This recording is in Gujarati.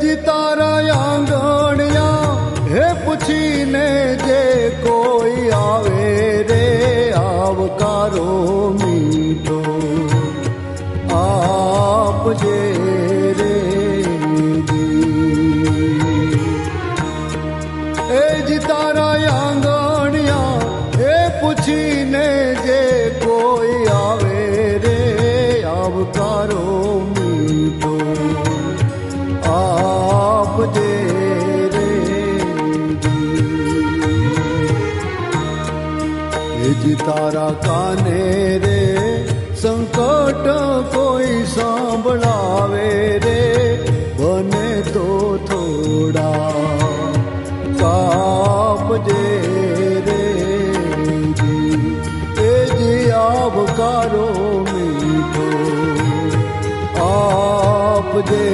ਜੀ ਤਾਰਾ ਆਂਗਣਿਆ, ਹੇ ਪੁੱਛੀ ਨੇ ਜੇ ਕੋਈ ਆਵੇ ਰੇ, ਆਵ ਮੀਠੋ। ਆਪ ਜੇ ਪੁੱਛੀ ਨੇ ਜੇ ਕੋਈ ਆਵੇ ਰੇ, ਆਵ ਕਰੋ આપજે રે તારા કાને રે સંકટ કોઈ સાંભળાવે રે બને તો થોડા કાપજે રે એ જે આવકારો મીઠો આપજે